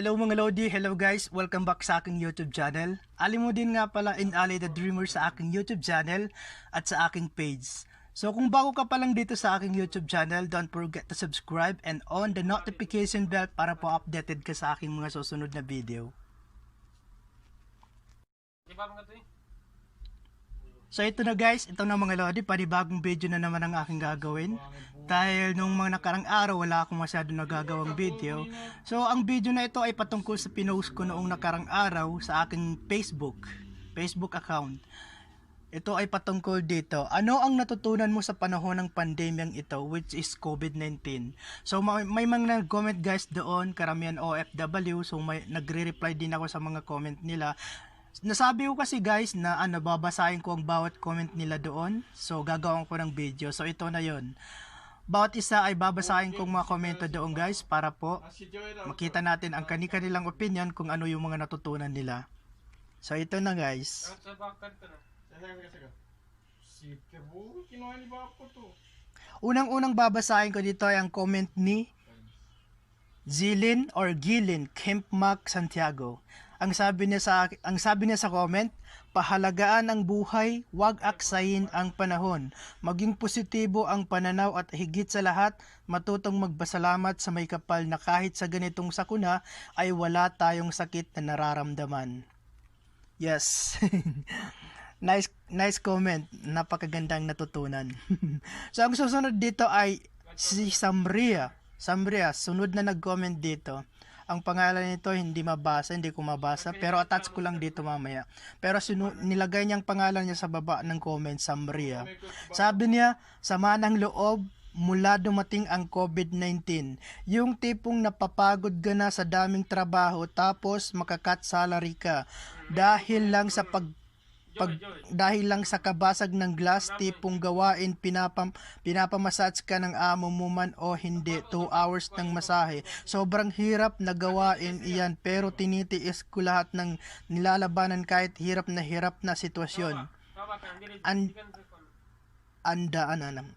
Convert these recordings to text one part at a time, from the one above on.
Hello mga Lodi, hello guys, welcome back sa aking YouTube channel. Ali mo din nga pala in Ali the Dreamer sa aking YouTube channel at sa aking page. So kung bago ka pa lang dito sa aking YouTube channel, don't forget to subscribe and on the notification bell para po updated ka sa aking mga susunod na video. Di ba mga to? So ito na guys, ito na mga Lodi, panibagong video na naman ang aking gagawin. Dahil nung mga nakarang araw wala akong masyado nagagawang video. So ang video na ito ay patungkol sa pinost ko noong nakarang araw sa aking Facebook, Facebook account. Ito ay patungkol dito. Ano ang natutunan mo sa panahon ng pandemyang ito which is COVID-19? So may, may mga nag-comment guys doon, karamihan OFW. So may nagre-reply din ako sa mga comment nila. Nasabi ko kasi guys na ano babasahin ko ang bawat comment nila doon. So gagawin ko ng video. So ito na 'yon. Bawat isa ay babasahin kong mga komento doon guys para po makita natin ang kani-kanilang opinion kung ano yung mga natutunan nila. So ito na guys. Unang-unang babasahin ko dito ay ang comment ni Zilin or Gilin Kempmac Santiago. Ang sabi niya sa ang sabi niya sa comment, pahalagaan ang buhay, wag aksayin ang panahon. Maging positibo ang pananaw at higit sa lahat, matutong magpasalamat sa may kapal na kahit sa ganitong sakuna ay wala tayong sakit na nararamdaman. Yes. nice nice comment. Napakagandang natutunan. so ang susunod dito ay si Samria. Samria, sunod na nag-comment dito. Ang pangalan nito hindi mabasa, hindi ko mabasa, pero attach ko lang dito mamaya. Pero sinu- nilagay niyang pangalan niya sa baba ng comment, Samria. Sabi niya, sama ng loob mula dumating ang COVID-19. Yung tipong napapagod ka na sa daming trabaho tapos makakat salary ka dahil lang sa pag pag dahil lang sa kabasag ng glass tipong gawain pinapam pinapamassage ka ng amo mo man o hindi. 2 hours ng masahe. Sobrang hirap na gawain iyan pero tinitiis ko lahat ng nilalabanan kahit hirap na hirap na sitwasyon. Baba ka, hindi rin. An- Hindi ka nag-recall. andaan na at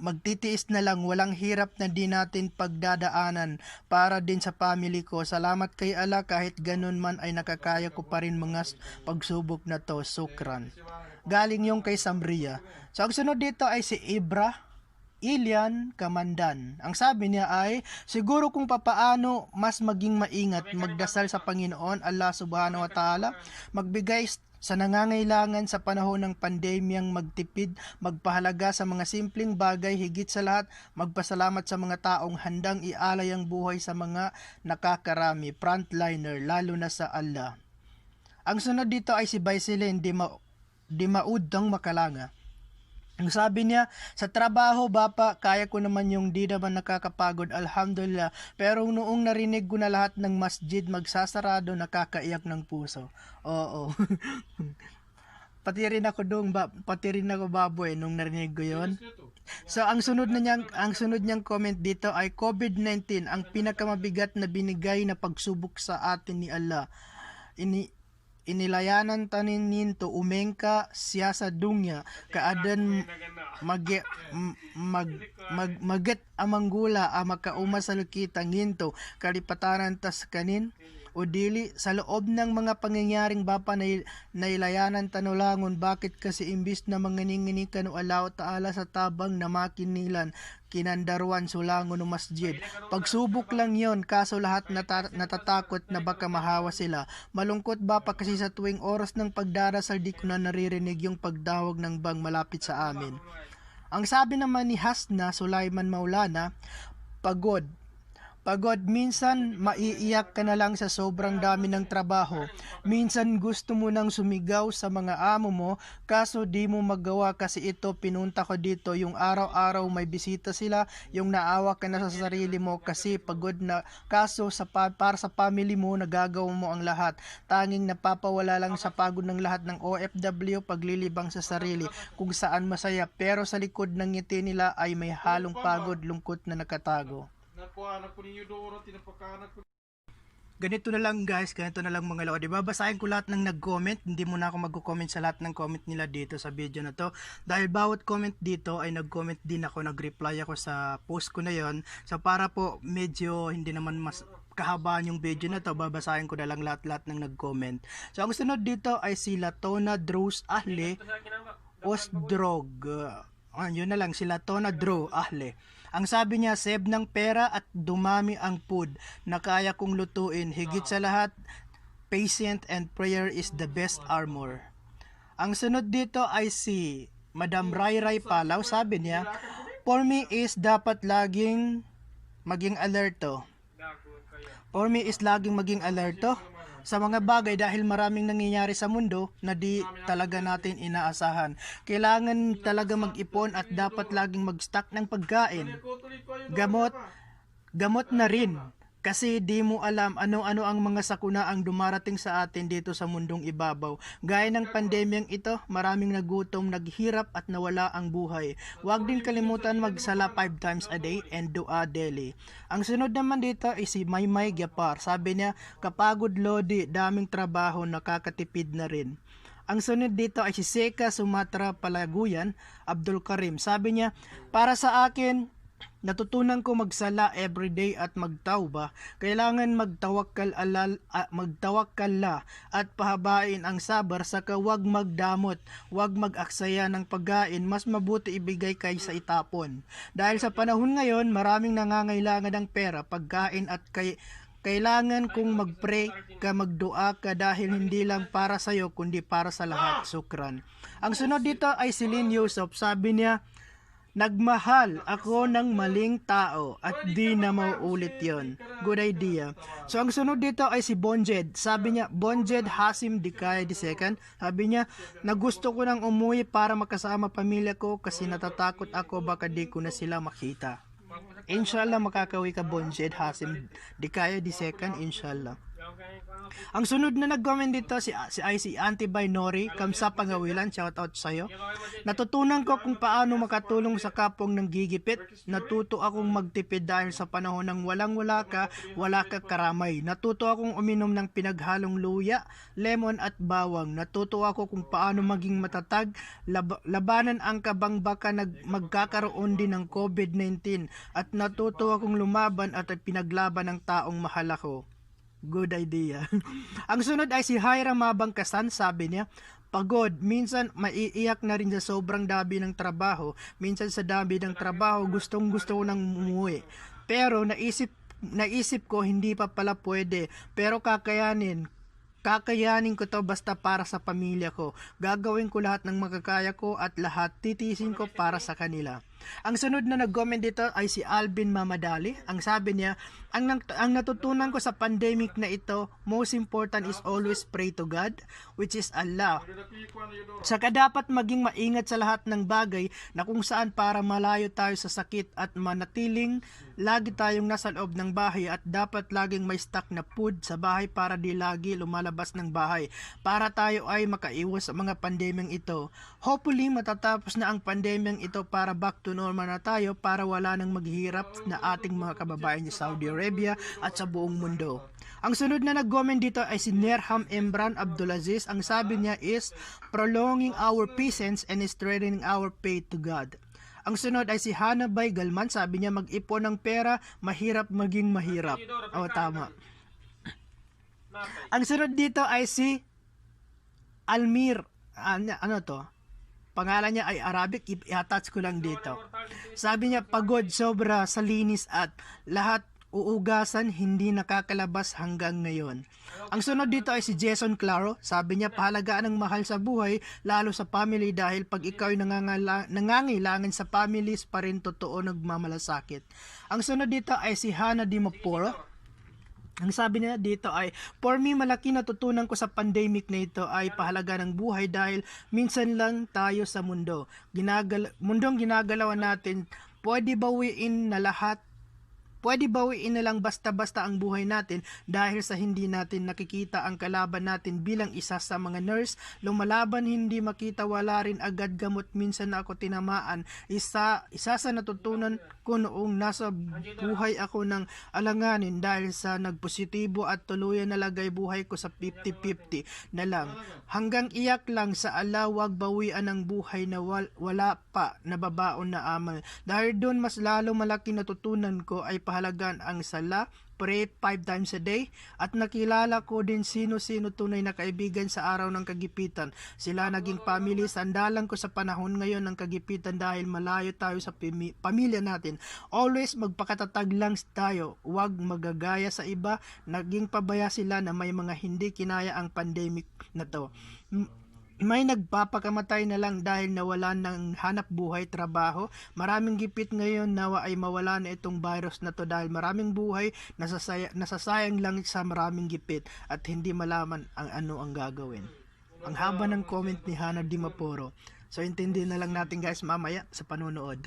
magtitiis na lang walang hirap na di natin pagdadaanan para din sa family ko. Salamat kay Allah kahit ganun man ay nakakaya ko pa rin mga pagsubok na to. Sukran. Galing yung kay Samria. So ang sunod dito ay si Ibra Ilian Kamandan. Ang sabi niya ay, siguro kung papaano mas maging maingat, magdasal sa Panginoon. Allah subhanahu wa ta'ala, magbigay sa nangangailangan sa panahon ng pandemyang magtipid, magpahalaga sa mga simpleng bagay, higit sa lahat, magpasalamat sa mga taong handang ialay ang buhay sa mga nakakarami, frontliner, lalo na sa Allah. Ang sunod dito ay si Baisilin Dima, Dimaudang Makalanga. Sabi niya, sa trabaho bapa, kaya ko naman yung di naman nakakapagod, alhamdulillah. Pero noong narinig ko na lahat ng masjid magsasarado, nakakaiyak ng puso. Oo. pati rin ako dong, ba, pati rin ako baboy nung narinig ko yon. So ang sunod na niyang ang sunod niyang comment dito ay COVID-19 ang pinakamabigat na binigay na pagsubok sa atin ni Allah. Ini inilayanan tanin ninto umengka siya sa dunya. Kaadan mag mag mag maget amang gula a makauma sa lukita nginto kalipatanan tas kanin o dili sa loob ng mga pangyayaring bapa na nailayanan tanulangon bakit kasi imbis na manginingini kanu alaw taala sa tabang na makinilan kinandaruan sulangon ng masjid pagsubok lang yon kaso lahat nata- natatakot na baka mahawa sila malungkot ba pa kasi sa tuwing oras ng pagdarasal di ko na naririnig yung pagdawag ng bang malapit sa amin ang sabi naman ni Hasna Sulaiman Maulana, pagod. Pagod, minsan maiiyak ka na lang sa sobrang dami ng trabaho. Minsan gusto mo nang sumigaw sa mga amo mo, kaso di mo magawa kasi ito pinunta ko dito. Yung araw-araw may bisita sila, yung naawa ka na sa sarili mo kasi pagod na. Kaso sa pa- para sa family mo, nagagawa mo ang lahat. Tanging napapawala lang sa pagod ng lahat ng OFW paglilibang sa sarili kung saan masaya. Pero sa likod ng ngiti nila ay may halong pagod, lungkot na nakatago. Nakuha na ko ninyo doon, ko. ganito na lang guys, ganito na lang mga lodi. Babasahin ko lahat ng nag-comment, hindi muna ako mag-comment sa lahat ng comment nila dito sa video na to. Dahil bawat comment dito ay nag-comment din ako, nag-reply ako sa post ko na yon. So para po medyo hindi naman mas kahabaan yung video na to, babasahin ko na lang lahat-lahat ng nag-comment. So, ang sunod dito ay si Latona Drews Ahle Osdrog. Uh, yun na lang, si Latona Drew Ahle. Ang sabi niya, save ng pera at dumami ang food na kaya kong lutuin. Higit sa lahat, patient and prayer is the best armor. Ang sunod dito ay si Madam Rai Rai Palaw. Sabi niya, for me is dapat laging maging alerto. For me is laging maging alerto sa mga bagay dahil maraming nangyayari sa mundo na di talaga natin inaasahan. Kailangan talaga mag-ipon at dapat laging mag-stock ng pagkain. Gamot, gamot na rin. Kasi di mo alam ano-ano ang mga sakuna ang dumarating sa atin dito sa mundong ibabaw. Gaya ng pandemyang ito, maraming nagutom, naghirap at nawala ang buhay. Huwag din kalimutan magsala 5 times a day and dua daily. Ang sunod naman dito ay si Maymay Gyapar. Sabi niya, kapagod lodi, daming trabaho, nakakatipid na rin. Ang sunod dito ay si Seka Sumatra Palaguyan, Abdul Karim. Sabi niya, para sa akin, natutunan ko magsala everyday at magtawba. Kailangan magtawakkal alal, ah, magtawakkal la at pahabain ang sabar sa wag magdamot, wag mag-aksaya ng pagkain, mas mabuti ibigay kaysa itapon. Dahil sa panahon ngayon, maraming nangangailangan ng pera, pagkain at kay kailangan kung mag-pray ka, magdua ka dahil hindi lang para sa iyo kundi para sa lahat. Sukran. Ang sunod dito ay si Lynn Yusuf. Sabi niya, Nagmahal ako ng maling tao at di na mauulit yon. Good idea. So ang sunod dito ay si Bonjed. Sabi niya, Bonjed Hasim Dikaya II. Sabi niya, na gusto ko nang umuwi para makasama pamilya ko kasi natatakot ako baka di ko na sila makita. Inshallah makakawi ka Bonjed Hasim Dikaya II. Inshallah. Ang sunod na nag-comment dito si, si ay si Auntie Nori, Kamsa Pangawilan, shout out sa'yo. Natutunan ko kung paano makatulong sa kapong ng gigipit. Natuto akong magtipid dahil sa panahon ng walang-wala ka, wala ka karamay. Natuto akong uminom ng pinaghalong luya, lemon at bawang. Natuto ako kung paano maging matatag, lab- labanan ang kabangbaka nag magkakaroon din ng COVID-19 at natuto akong lumaban at pinaglaban ng taong mahal ako. Good idea. Ang sunod ay si Hyra Mabangkasan, sabi niya, pagod, minsan maiiyak na rin sa sobrang dami ng trabaho, minsan sa dami ng trabaho gustong gusto ko nang umuwi. Pero naisip naisip ko hindi pa pala pwede, pero kakayanin Kakayanin ko to basta para sa pamilya ko. Gagawin ko lahat ng magkakaya ko at lahat titisin ko para sa kanila. Ang sunod na nag-comment dito ay si Alvin Mamadali. Ang sabi niya, ang, ang natutunan ko sa pandemic na ito, most important is always pray to God, which is Allah. Saka dapat maging maingat sa lahat ng bagay na kung saan para malayo tayo sa sakit at manatiling lagi tayong nasa loob ng bahay at dapat laging may stock na food sa bahay para di lagi lumalabas ng bahay para tayo ay makaiwas sa mga pandemyang ito. Hopefully matatapos na ang pandemyang ito para back to normal na tayo para wala nang maghihirap na ating mga kababayan sa Saudi Arabia at sa buong mundo. Ang sunod na nag-comment dito ay si Nerham Emran Abdulaziz. Ang sabi niya is prolonging our peasants and strengthening our faith to God. Ang sunod ay si Hanabay Galman. Sabi niya mag-ipon ng pera, mahirap maging mahirap. O tama. Napay. Ang sunod dito ay si Almir. Ano, ano to? Pangalan niya ay Arabic. I-attach ko lang dito. Sabi niya, pagod sobra sa linis at lahat uugasan hindi nakakalabas hanggang ngayon. Ang sunod dito ay si Jason Claro. Sabi niya, pahalagaan ng mahal sa buhay, lalo sa family dahil pag ikaw ay nangangailangan sa families pa rin totoo nagmamalasakit. Ang sunod dito ay si Hana Dimapuro. Ang sabi niya dito ay, For me, malaki natutunan ko sa pandemic na ito ay pahalaga ng buhay dahil minsan lang tayo sa mundo. Ginagal mundong ginagalawan natin, pwede bawiin na lahat Pwede bawiin na lang basta-basta ang buhay natin dahil sa hindi natin nakikita ang kalaban natin bilang isa sa mga nurse. Lumalaban hindi makita wala rin agad gamot minsan na ako tinamaan. Isa, isa sa natutunan ko noong nasa buhay ako ng alanganin dahil sa nagpositibo at tuluyan nalagay buhay ko sa 50-50 na lang. Hanggang iyak lang sa alawag bawian ng buhay na wal- wala pa nababaon na amal. Dahil doon mas lalo malaki natutunan ko ay pahalagan ang sala, pray five times a day at nakilala ko din sino-sino tunay na kaibigan sa araw ng kagipitan. Sila naging family, sandalan ko sa panahon ngayon ng kagipitan dahil malayo tayo sa pimi- pamilya natin. Always magpakatatag lang tayo, huwag magagaya sa iba. Naging pabaya sila na may mga hindi kinaya ang pandemic na to. M- may nagpapakamatay na lang dahil nawala ng hanap buhay, trabaho. Maraming gipit ngayon nawa ay mawala na itong virus na to dahil maraming buhay nasasaya, nasasayang lang sa maraming gipit at hindi malaman ang ano ang gagawin. Ang haba ng comment ni Hana Dimaporo. So intindi na lang natin guys mamaya sa panonood.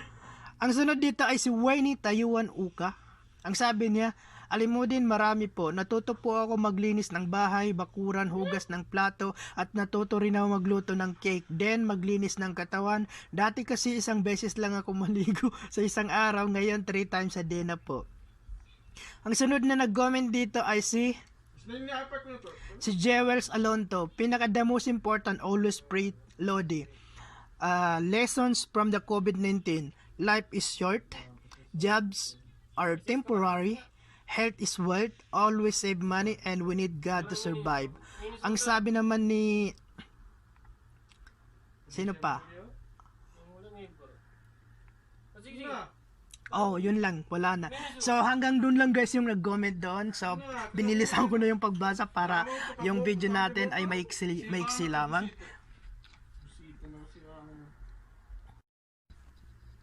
ang sunod dito ay si Wayne Tayuan Uka. Ang sabi niya, Alim mo din marami po, natuto po ako maglinis ng bahay, bakuran, hugas ng plato, at natuto rin ako magluto ng cake. Then, maglinis ng katawan. Dati kasi isang beses lang ako maligo sa isang araw, ngayon three times a day na po. Ang sunod na nag-comment dito ay si si Jewels Alonto. Pinaka the most important, always pray, Lodi. Uh, lessons from the COVID-19. Life is short. Jobs are temporary. Health is wealth. Always save money and we need God to survive. Ang sabi naman ni... Sino pa? Oh, yun lang. Wala na. So, hanggang dun lang guys yung nag-comment doon. So, binilisan ko na yung pagbasa para yung video natin ay maiksi, maiksi lamang. Bisita na sila.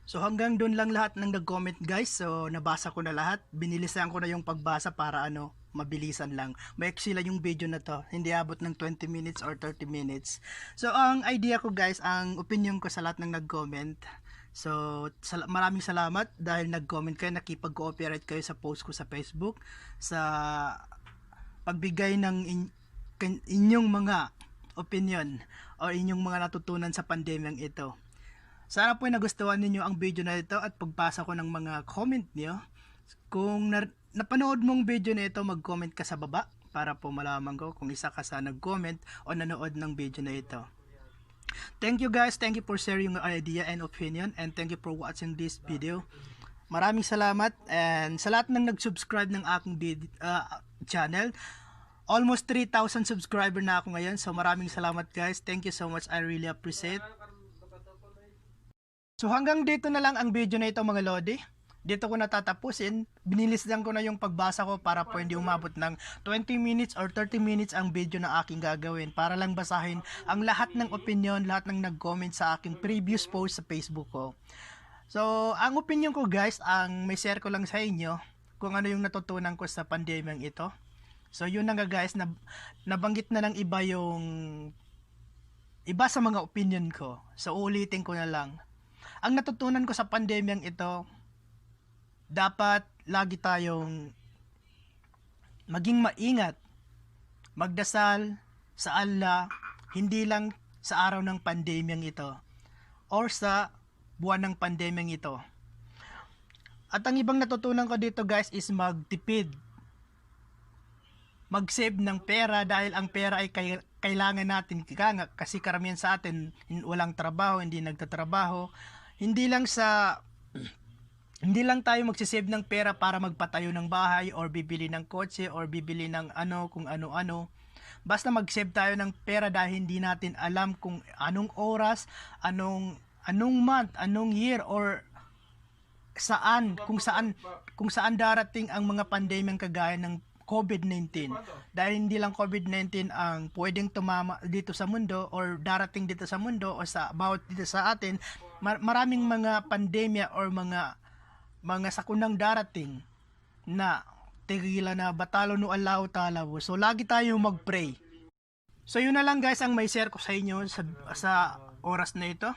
So hanggang doon lang lahat ng nag-comment guys. So nabasa ko na lahat. Binilisan ko na yung pagbasa para ano, mabilisan lang. Maiksi lang yung video na to. Hindi abot ng 20 minutes or 30 minutes. So ang idea ko guys, ang opinion ko sa lahat ng nag-comment. So sal- maraming salamat dahil nag-comment kayo, nakipag-cooperate kayo sa post ko sa Facebook sa pagbigay ng in- inyong mga opinion o inyong mga natutunan sa pandemyang ito. Sana po ay nagustuhan ninyo ang video na ito at pagbasa ko ng mga comment niyo. Kung nar- napanood mong video na ito, mag-comment ka sa baba para po malaman ko kung isa ka sa nag-comment o nanood ng video na ito. Thank you guys, thank you for sharing your idea and opinion and thank you for watching this video. Maraming salamat and sa lahat ng nag-subscribe ng aking vid- ah, channel, almost 3,000 subscriber na ako ngayon. So maraming salamat guys. Thank you so much. I really appreciate. So hanggang dito na lang ang video na ito mga Lodi. Dito ko natatapusin. Binilisdan ko na yung pagbasa ko para po hindi umabot ng 20 minutes or 30 minutes ang video na aking gagawin para lang basahin ang lahat ng opinion, lahat ng nag-comment sa aking previous post sa Facebook ko. So, ang opinion ko guys, ang may share ko lang sa inyo kung ano yung natutunan ko sa pandemyang ito. So, yun na nga guys, nab- nabanggit na ng iba yung iba sa mga opinion ko. So, ulitin ko na lang ang natutunan ko sa pandemyang ito, dapat lagi tayong maging maingat, magdasal sa Allah, hindi lang sa araw ng pandemyang ito or sa buwan ng pandemyang ito. At ang ibang natutunan ko dito guys is magtipid. Mag-save ng pera dahil ang pera ay kailangan natin kasi karamihan sa atin walang trabaho, hindi nagtatrabaho. Hindi lang sa hindi lang tayo magsisave ng pera para magpatayo ng bahay or bibili ng kotse or bibili ng ano kung ano-ano. Basta mag-save tayo ng pera dahil hindi natin alam kung anong oras, anong anong month, anong year or saan, kung saan kung saan darating ang mga pandemyang kagaya ng COVID-19. Dahil hindi lang COVID-19 ang pwedeng tumama dito sa mundo or darating dito sa mundo o sa bawat dito sa atin, mar- maraming mga pandemya or mga mga sakunang darating na tigila na batalo no Allah Ta'ala. So lagi tayong mag-pray. So yun na lang guys ang may share ko sa inyo sa, sa oras na ito.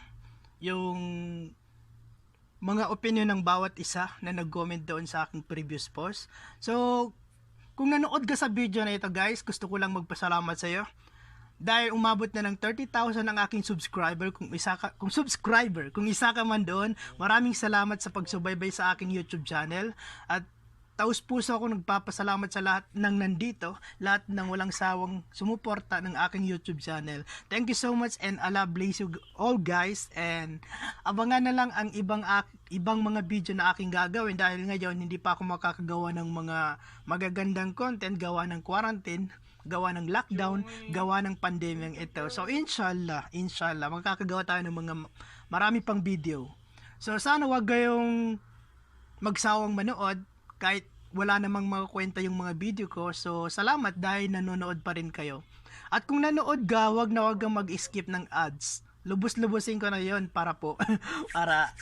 Yung mga opinion ng bawat isa na nag-comment doon sa aking previous post. So, kung nanood ka sa video na ito guys, gusto ko lang magpasalamat sa iyo. Dahil umabot na ng 30,000 ang aking subscriber, kung isa ka, kung subscriber, kung isa ka man doon, maraming salamat sa pagsubaybay sa aking YouTube channel. At taus puso ako nagpapasalamat sa lahat ng nandito, lahat ng walang sawang sumuporta ng aking YouTube channel. Thank you so much and Allah bless you all guys and abangan na lang ang ibang ibang mga video na aking gagawin dahil ngayon hindi pa ako makakagawa ng mga magagandang content gawa ng quarantine gawa ng lockdown, gawa ng pandemyang ito. So inshallah, inshallah, magkakagawa tayo ng mga marami pang video. So sana wag kayong magsawang manood kahit wala namang makakwenta yung mga video ko. So salamat dahil nanonood pa rin kayo. At kung nanood ka, wag na wag kang mag-skip ng ads. Lubos-lubosin ko na yon para po. para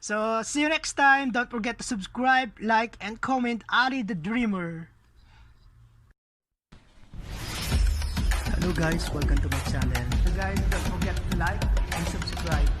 So, see you next time. Don't forget to subscribe, like, and comment. Ali the Dreamer. Hello guys, welcome to my channel. So guys, don't forget to like and subscribe.